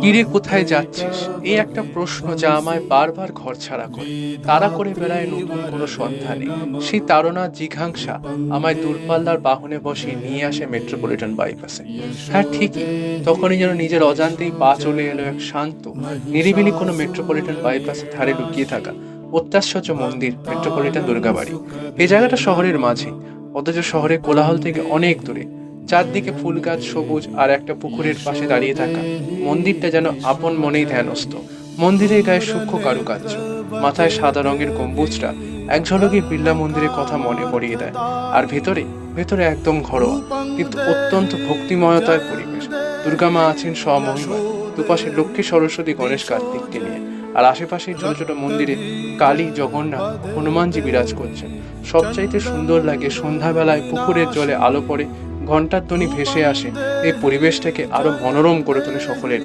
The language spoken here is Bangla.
কিরে কোথায় যাচ্ছিস? এই একটা প্রশ্ন যা আমায় বারবার ঘর ছাড়া করে। তারা করে বেড়ায় নতুন কোনো সন্ধানে। সেই তাড়না জিঘাংসা আমায় দূরপাল্লার বাহনে বসে নিয়ে আসে মেট্রোপলিটন বাইপাসে। হ্যাঁ ঠিকই। তখনই যেন নিজের অজান্তেই পা চলে এলো এক শান্ত, নিরিবিলি কোনো মেট্রোপলিটন বাইপাসের ধারে লুকিয়ে থাকা অত্যাশ্চর্য মন্দির, মেট্রোপলিটন দুর্গাবাড়ি। এই জায়গাটা শহরের মাঝে, অথচ শহরের কোলাহল থেকে অনেক দূরে। চারদিকে ফুল গাছ সবুজ আর একটা পুকুরের পাশে দাঁড়িয়ে থাকা। মন্দিরটা যেন আপন মনেই ধ্যানস্থ। মন্দিরের গায়ে সূক্ষ্ম কারুকার্য। মাথায় সাদা রঙের গম্বুজটা এক ঝলকে বিড়লা মন্দিরের কথা মনে পড়িয়ে দেয়। আর ভেতরে ভেতরে একদম ঘরোয়া, কিন্তু অত্যন্ত ভক্তিময়তার পরিবেশ। দুর্গা মা আছেন স্বমহিমায়, দুপাশে লক্ষ্মী সরস্বতী, গণেশ কার্তিককে নিয়ে। আর আশেপাশে ছোট ছোট মন্দিরে কালী, জগন্নাথ, হনুমানজি বিরাজ করছেন। সবচাইতে সুন্দর লাগে সন্ধ্যাবেলায় পুকুরের জলে আলো পড়ে ঘণ্টার ধ্বনি ভেসে আসে। এই পরিবেশটাকে আরও মনোরম করে তোলে সকলের।